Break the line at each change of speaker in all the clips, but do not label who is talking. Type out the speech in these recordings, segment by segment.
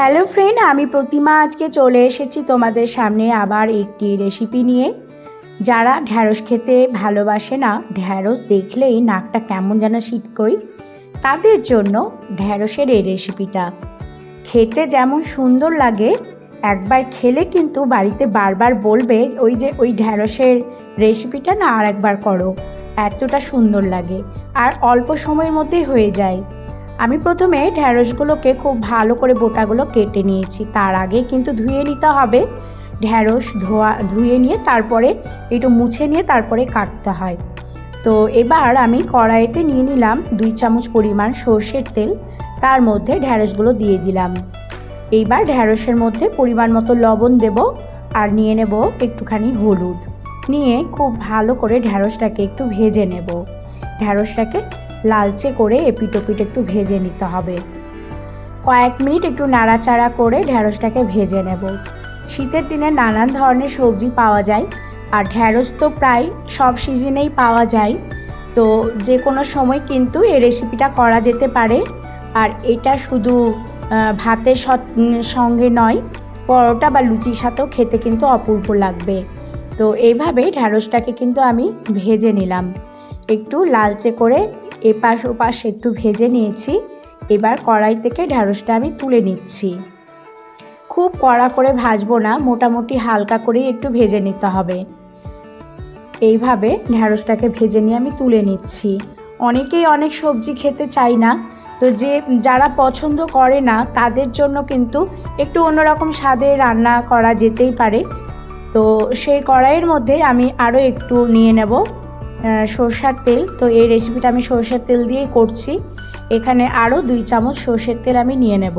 Hello friend, আমি প্রতিমা আজকে চলে এসেছি তোমাদের সামনে আবার একটি রেসিপি নিয়ে। যারা ঢ্যাঁড়স খেতে ভালোবাসে না, ঢ্যাঁড়স দেখলেই নাকটা কেমন যেন শীতকই তাদের জন্য ঢ্যাঁড়সের এই রেসিপিটা খেতে যেমন সুন্দর লাগে, একবার খেলে কিন্তু বাড়িতে বারবার বলবে ওই যে ওই ঢ্যাঁড়সের রেসিপিটা না আর একবার করো। এতটা সুন্দর লাগে। আর অল্প সময়ের মধ্যেই হয়ে যায়। আমি প্রথমে ঢ্যাঁড়সগুলোকে খুব ভালো করে বোটাগুলো কেটে নিয়েছি। তার আগে কিন্তু ধুয়ে নিতে হবে। ঢ্যাঁড়স ধোয়া, ধুয়ে নিয়ে তারপরে একটু মুছে নিয়ে তারপরে কাটতে হয়। তো এবার আমি কড়াইতে নিয়ে নিলাম দুই চামচ পরিমাণ সর্ষের তেল। তার মধ্যে ঢ্যাঁড়সগুলো দিয়ে দিলাম। এইবার ঢ্যাঁড়সের মধ্যে পরিমাণ মতো লবণ দেব আর নিয়ে নেব একটুখানি হলুদ। নিয়ে খুব ভালো করে ঢ্যাঁড়সটাকে একটু ভেজে নেব। ঢ্যাঁড়সটাকে লালচে করে এপিটোপিট একটু ভেজে নিতে হবে। কয়েক মিনিট একটু নাড়াচাড়া করে ঢ্যাঁড়সটাকে ভেজে নেব। শীতের দিনে নানান ধরনের সবজি পাওয়া যায়, আর ঢ্যাঁড়স তো প্রায় সব সিজনেই পাওয়া যায়। তো যে কোনো সময় কিন্তু এই রেসিপিটা করা যেতে পারে। আর এটা শুধু ভাতের সঙ্গে নয়, পরোটা বা লুচির সাথেও খেতে কিন্তু অপূর্ব লাগবে। তো এইভাবে ঢ্যাঁড়সটাকে কিন্তু আমি ভেজে নিলাম। একটু লালচে করে এপাশ ওপাশ একটু ভেজে নিয়েছি। এবার কড়াই থেকে ঢ্যাঁড়সটা আমি তুলে নিচ্ছি। খুব কড়া করে ভাজবো না, মোটামুটি হালকা করেই একটু ভেজে নিতে হবে। এইভাবে ঢ্যাঁড়সটাকে ভেজে নিয়ে আমি তুলে নিচ্ছি। অনেকেই অনেক সবজি খেতে চাই না, তো যে যারা পছন্দ করে না, তাদের জন্য কিন্তু একটু অন্যরকম স্বাদে রান্না করা যেতেই পারে। তো সেই কড়াইয়ের মধ্যে আমি আরও একটু নিয়ে নেব। সর্ষের তেল। তো এই রেসিপিটা আমি সর্ষের তেল দিয়েই করছি। এখানে আরও দুই চামচ সর্ষের তেল আমি নিয়ে নেব।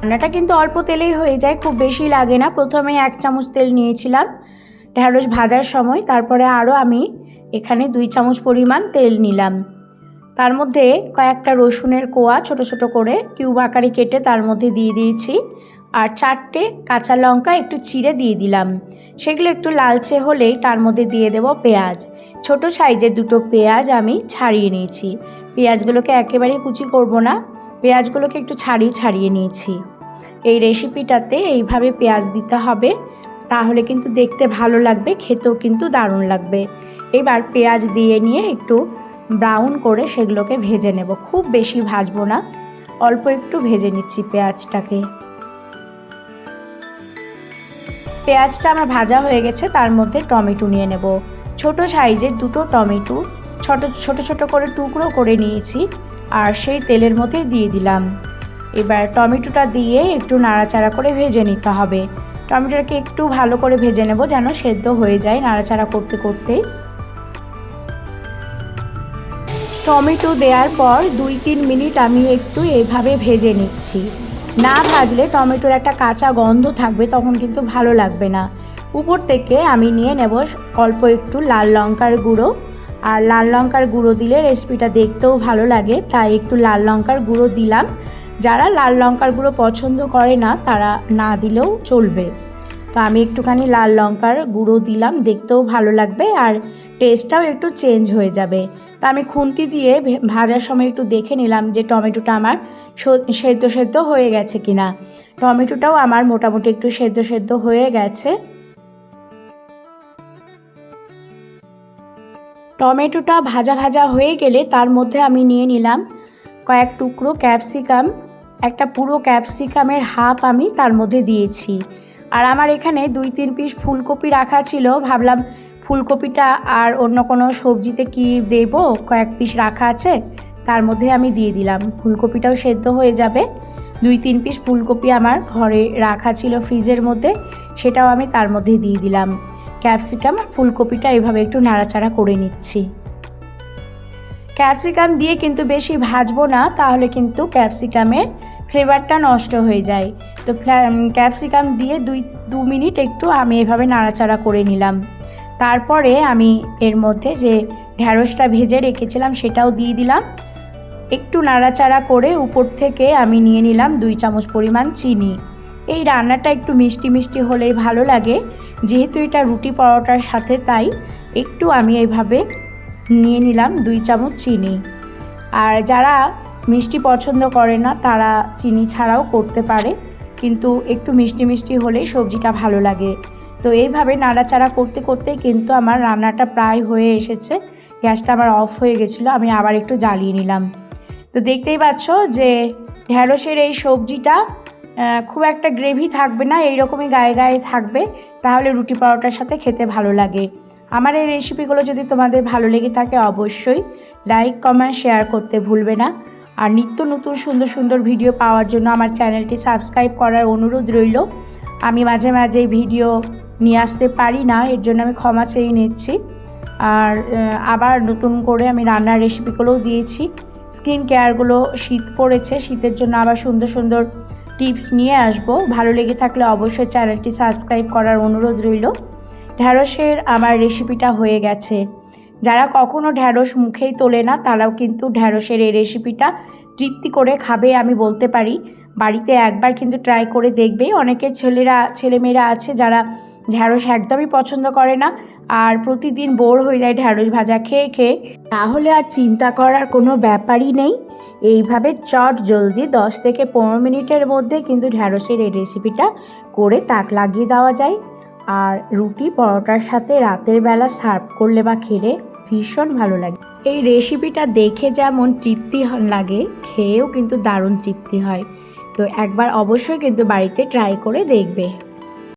রান্নাটা কিন্তু অল্প তেলেই হয়ে যায়, খুব বেশি লাগে না। প্রথমে এক চামচ তেল নিয়েছিলাম ঢ্যাঁড়স ভাজার সময়। তারপরে আরও আমি এখানে দুই চামচ পরিমাণ তেল নিলাম। তার মধ্যে কয়েকটা রসুনের কোয়া ছোট ছোট করে কিউব আকারে কেটে তার মধ্যে দিয়ে দিয়েছি। আর চারটে কাঁচা লঙ্কা একটু চিড়ে দিয়ে দিলাম। সেগুলো একটু লালচে হলেই তার মধ্যে দিয়ে দেব পেঁয়াজ। ছোট সাইজের দুটো পেঁয়াজ আমি ছাড়িয়ে নিয়েছি। পেঁয়াজগুলোকে একেবারেই কুচি করব না, পেঁয়াজগুলোকে একটু ছাড়িয়ে ছাড়িয়ে নিয়েছি। এই রেসিপিটাতে এইভাবে পেঁয়াজ দিতে হবে, তাহলে কিন্তু দেখতে ভালো লাগবে, খেতেও কিন্তু দারুণ লাগবে। এবার পেঁয়াজ দিয়ে নিয়ে একটু ব্রাউন করে সেগুলোকে ভেজে নেব। খুব বেশি ভাজবো না, অল্প একটু ভেজে নিচ্ছি পেঁয়াজটাকে। পেঁয়াজটা আমার ভাজা হয়ে গেছে, তার মধ্যে টমেটো নিয়ে নেব। ছোট সাইজের দুটো টমেটো, ছোট ছোট ছোট করে টুকরো করে নিয়েছি আর সেই তেলের মধ্যে দিয়ে দিলাম। এবার টমেটোটা দিয়ে একটু নাড়াচাড়া করে ভেজে নিতে হবে। টমেটোটাকে একটু ভালো করে ভেজে নেব যেন সেদ্ধ হয়ে যায় নাড়াচাড়া করতে করতেই টমেটো দেওয়ার পর দুই, তিন মিনিট আমি একটু এইভাবে ভেজে নিচ্ছি। না ভাজলে টমেটোর একটা কাঁচা গন্ধ থাকবে, তখন কিন্তু ভালো লাগবে না। উপর থেকে আমি নিয়ে নেব অল্প একটু লাল লঙ্কার গুঁড়ো। আর লাল লঙ্কার গুঁড়ো দিলে রেসিপিটা দেখতেও ভালো লাগে, তাই একটু লাল লঙ্কার গুঁড়ো দিলাম। যারা লাল লঙ্কার গুঁড়ো পছন্দ করে না, তারা না দিলেও চলবে। তো আমি একটুখানি লাল লঙ্কার গুঁড়ো দিলাম, দেখতেও ভালো লাগবে। আর টেস্টটাও একটু চেঞ্জ হয়ে যাবে। তো আমি খুন্তি দিয়ে ভাজার সময় একটু দেখে নিলাম যে টমেটোটা আমার সেদ্ধ সেদ্ধ হয়ে গেছে কিনা। টমেটোটাও আমার মোটামুটি একটু সেদ্ধ সেদ্ধ হয়ে গেছে। টমেটোটা ভাজা ভাজা হয়ে গেলে তার মধ্যে আমি নিয়ে নিলাম কয়েক টুকরো ক্যাপসিকাম। একটা পুরো ক্যাপসিকামের হাফ আমি তার মধ্যে দিয়েছি। আর আমার এখানে দুই তিন পিস ফুলকপি রাখা ছিল। ভাবলাম ফুলকপিটা আর অন্য কোনো সবজিতে কি দেব? কয়েক পিস রাখা আছে, তার মধ্যে আমি দিয়ে দিলাম। ফুলকপিটাও সেদ্ধ হয়ে যাবে। দুই তিন পিস ফুলকপি আমার ঘরে রাখা ছিল ফ্রিজের মধ্যে, সেটাও আমি তার মধ্যে দিয়ে দিলাম। ক্যাপসিকাম আর ফুলকপিটা এভাবে একটু নাড়াচাড়া করে নিচ্ছি। ক্যাপসিকাম দিয়ে কিন্তু বেশি ভাজবো না, তাহলে কিন্তু ক্যাপসিকামের ফ্লেভারটা নষ্ট হয়ে যায়। তো ক্যাপসিকাম দিয়ে দুই দু মিনিট একটু আমি এভাবে নাড়াচাড়া করে নিলাম। তারপরে আমি এর মধ্যে যে ঢ্যাঁড়সটা ভেজে রেখেছিলাম সেটাও দিয়ে দিলাম। একটু নাড়াচাড়া করে উপর থেকে আমি নিয়ে নিলাম দুই চামচ পরিমাণ চিনি। এই রান্নাটা একটু মিষ্টি মিষ্টি হলেই ভালো লাগে। যেহেতু এটা রুটি পরোটার সাথে, তাই একটু আমি এইভাবে নিয়ে নিলাম দুই চামচ চিনি। আর যারা মিষ্টি পছন্দ করে না, তারা চিনি ছাড়াও করতে পারে। কিন্তু একটু মিষ্টি মিষ্টি হলেই সবজিটা ভালো লাগে। তো এইভাবে নাড়াচাড়া করতে করতেই কিন্তু আমার রান্নাটা প্রায় হয়ে এসেছে। গ্যাসটা আমার অফ হয়ে গেছিল, আমি আবার একটু জ্বালিয়ে নিলাম। তো দেখতেই পাচ্ছ যে ঢ্যাঁড়সের এই সবজিটা খুব একটা গ্রেভি থাকবে না, এইরকমই গায়ে গায়ে থাকবে, তাহলে রুটি পরোটার সাথে খেতে ভালো লাগে। আমার এই রেসিপিগুলো যদি তোমাদের ভালো লেগে থাকে অবশ্যই লাইক, কমেন্ট, শেয়ার করতে ভুলবে না। আর নিত্য নতুন সুন্দর সুন্দর ভিডিও পাওয়ার জন্য আমার চ্যানেলটি সাবস্ক্রাইব করার অনুরোধ রইল। আমি মাঝে মাঝে ভিডিও নিয়ে আসতে পারি না, এর জন্য আমি ক্ষমা চেয়ে নিচ্ছি। আর আবার নতুন করে আমি রান্নার রেসিপিগুলোও দিয়েছি। স্কিন কেয়ারগুলো শীত পড়েছে, শীতের জন্য আবার সুন্দর সুন্দর টিপস নিয়ে আসব। ভালো লেগে থাকলে অবশ্যই চ্যানেলটি সাবস্ক্রাইব করার অনুরোধ রইল। ঢ্যাঁড়সের আমার রেসিপিটা হয়ে গেছে। যারা কখনো ঢ্যাঁড়স মুখেই তোলে না, তারাও কিন্তু ঢ্যাঁড়সের এই রেসিপিটা তৃপ্তি করে খাবে আমি বলতে পারি। বাড়িতে একবার কিন্তু ট্রাই করে দেখবে। অনেকের ছেলেরা, ছেলেমেয়েরা আছে যারা ঢ্যাঁড়স একদমই পছন্দ করে না। আর প্রতিদিন বোর হয়ে যায় ঢ্যাঁড়স ভাজা খেয়ে খেয়ে। তাহলে আর চিন্তা করার কোনো ব্যাপারই নেই। এইভাবে চট জলদি দশ থেকে পনেরো মিনিটের মধ্যে কিন্তু ঢ্যাঁড়সের এই রেসিপিটা করে তাক লাগিয়ে দেওয়া যায়। আর রুটি পরোটার সাথে রাতের বেলা সার্ভ করলে বা খেলে ভীষণ ভালো লাগে। এই রেসিপিটা দেখে যেমন তৃপ্তি লাগে, খেয়েও কিন্তু দারুণ তৃপ্তি হয়। তো একবার অবশ্যই কিন্তু বাড়িতে ট্রাই করে দেখবে।